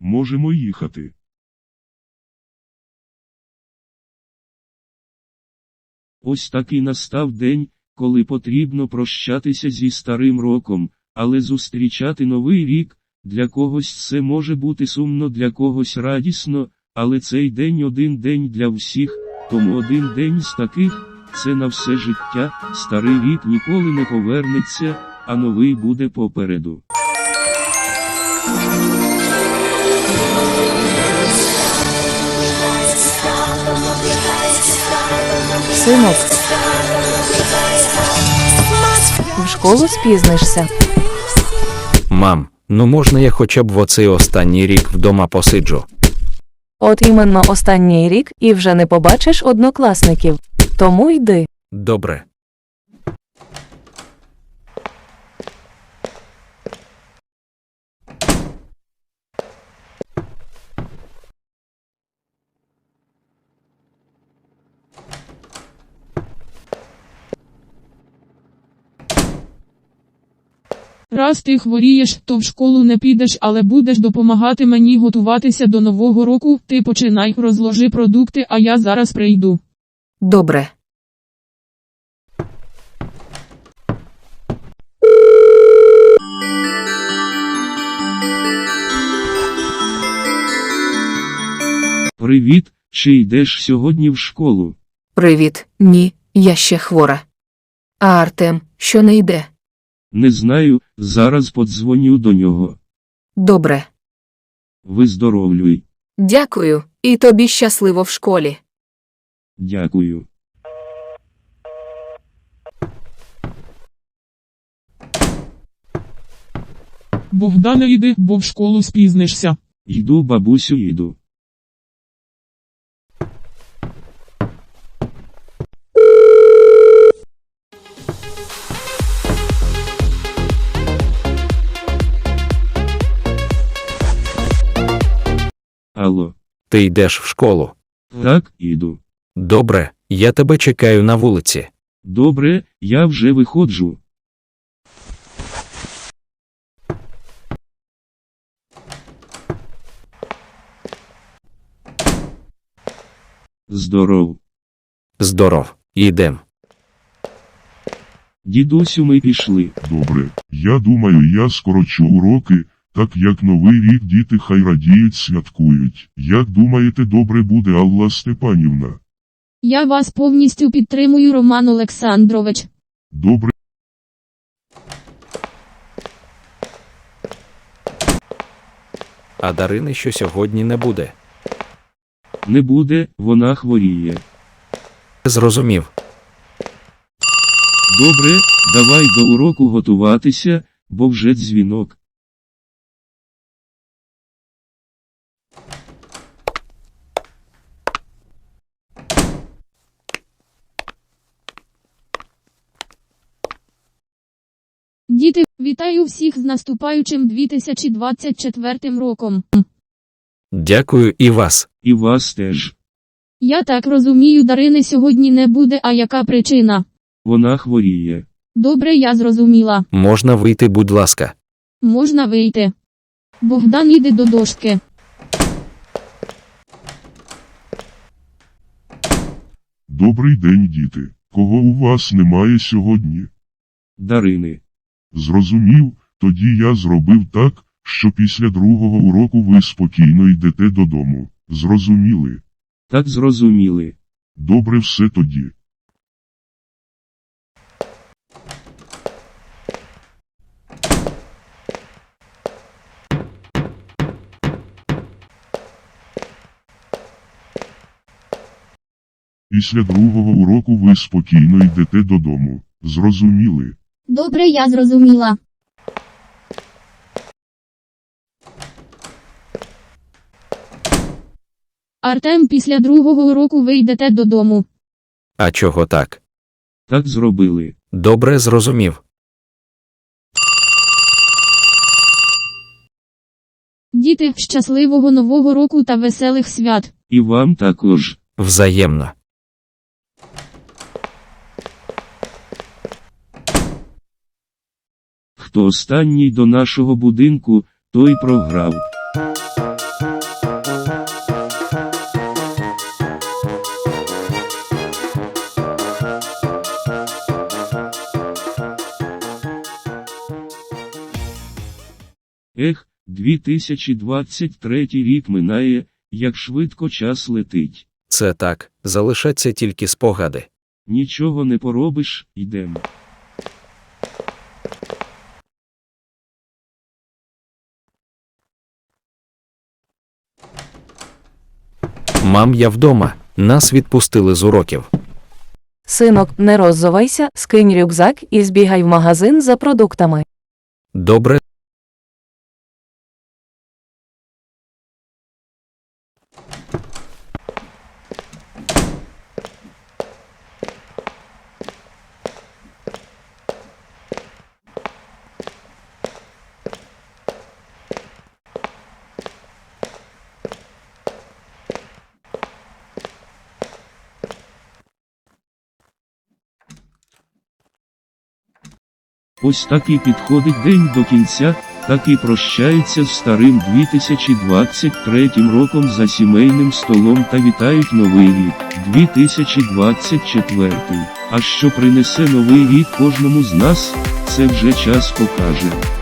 можемо їхати. Ось таки настав день, коли потрібно прощатися зі старим роком, але зустрічати новий рік, для когось це може бути сумно, для когось радісно, але цей день один день для всіх, тому один день з таких це на все життя, старий рік ніколи не повернеться, а новий буде попереду. Синок. В школу спізнишся. Мам, ну можна я хоча б в оцей останній рік вдома посиджу. От іменно останній рік і вже не побачиш однокласників. Тому йди. Добре. Раз ти хворієш, то в школу не підеш, але будеш допомагати мені готуватися до нового року. Ти починай, розложи продукти, а я зараз прийду. Добре. Привіт, чи йдеш сьогодні в школу? Привіт. Ні, я ще хвора. А Артем, що не йде? Не знаю, зараз подзвоню до нього. Добре. Виздоровлюй. Дякую. І тобі щасливо в школі. Дякую. Богдане йди, бо в школу спізнишся. Йду, бабусю, йду. Алло, Ти йдеш в школу. так, іду. Добре, я тебе чекаю на вулиці. Добре, я вже виходжу. Здоров. Здоров, йдем. Дідусю, ми пішли. Добре. Я думаю, я скорочу уроки, так як новий рік діти хай радіють, святкують. Як думаєте, добре буде Алла Степанівна? Я вас повністю підтримую, Роман Олександрович. Добре. А Дарини що сьогодні не буде. Не буде, вона хворіє. Зрозумів. Добре, давай до уроку готуватися, бо вже дзвінок. Діти, вітаю всіх з наступаючим 2024 роком. Дякую і вас. І вас теж. Я так розумію, Дарини сьогодні не буде, а яка причина? Вона хворіє. Добре, я зрозуміла. Можна вийти, будь ласка. Можна вийти. Богдан іде до дошки. Добрий день, діти. Кого у вас немає сьогодні? Дарини. Зрозумів, тоді я зробив так, що після другого уроку ви спокійно йдете додому. Зрозуміли? Так зрозуміли. Добре все тоді. Після другого уроку ви спокійно йдете додому. Зрозуміли? Добре, я зрозуміла. Артем, після другого уроку ви йдете додому. А чого так? Так зробили. Добре зрозумів. Діти, щасливого нового року та веселих свят. І вам також. Взаємно. хто останній до нашого будинку, той програв. Ех, 2023 рік минає, як швидко час летить. Це так, залишаться тільки спогади. Нічого не поробиш, йдемо. Мам, я вдома. Нас відпустили з уроків. Синок, не роззувайся, скинь рюкзак і збігай в магазин за продуктами. Добре. Ось так і підходить день до кінця, так і прощається з старим 2023 роком за сімейним столом та вітають новий рік 2024. А що принесе новий рік кожному з нас, це вже час покаже.